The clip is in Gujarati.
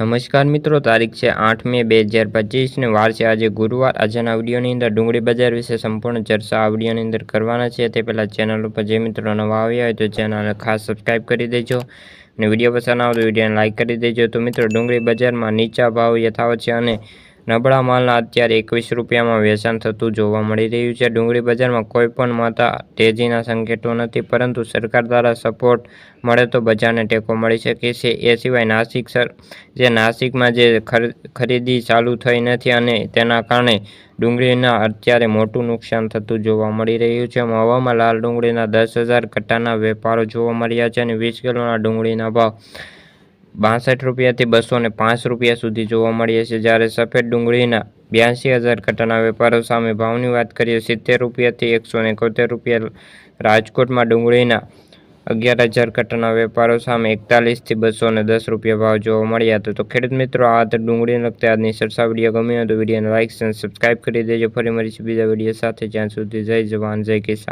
નમસ્કાર મિત્રો, તારીખ છે આઠ મે બે હજાર પચીસને વાર છે આજે ગુરુવાર. આજના વિડીયોની અંદર ડુંગળી બજાર વિશે સંપૂર્ણ ચર્ચા આ વિડીયોની અંદર કરવાના છે. તે પહેલાં ચેનલ ઉપર જે મિત્રો નવા આવ્યા હોય તો ચેનલને ખાસ સબસ્ક્રાઈબ કરી દેજો અને વીડિયો પસંદ આવે તો વિડીયોને લાઇક કરી દેજો. તો મિત્રો, ડુંગળી બજારમાં નીચા ભાવ યથાવત છે અને નબળા માલના અત્યારે એકવીસ રૂપિયામાં વેચાણ થતું જોવા મળી રહ્યું છે. ડુંગળી બજારમાં કોઈ પણ માતા તેજીના સંકેતો નથી, પરંતુ સરકાર દ્વારા સપોર્ટ મળે તો બજારને ટેકો મળી શકે છે. એ સિવાય નાસિક સર, જે નાસિકમાં જે ખરીદી ચાલુ થઈ નથી અને તેના કારણે ડુંગળીના અત્યારે મોટું નુકસાન થતું જોવા મળી રહ્યું છે. મહવામાં લાલ ડુંગળીના દસ હજાર કટ્ટાના વેપારો જોવા મળ્યા છે અને વીસ કિલોના ડુંગળીના ભાવ બાસઠ રૂપિયાથી બસો ને પાંચ રૂપિયા સુધી જોવા મળીએ છે જ્યારે સફેદ ડુંગળીના બ્યાસી હજાર કટ્ટાના વેપારો સામે ભાવની વાત કરીએ, સિત્તેર રૂપિયાથી એકસો એકોતેર રૂપિયા રાજકોટમાં ડુંગળીના અગિયાર હજાર કટ્ટાના વેપારો સામે એકતાલીસથી બસો ને દસ રૂપિયા ભાવ જોવા મળ્યા હતા. તો ખેડૂત મિત્રો, આ હતા ડુંગળીને લગતા આજની સરસા વીડિયો. ગમ્યો તો વિડીયોને લાઇક અને સબસ્ક્રાઈબ કરી દેજો. ફરી મળીશું બીજા વીડિયો સાથે. જ્યાં સુધી જય જવાન, જય કિસાન.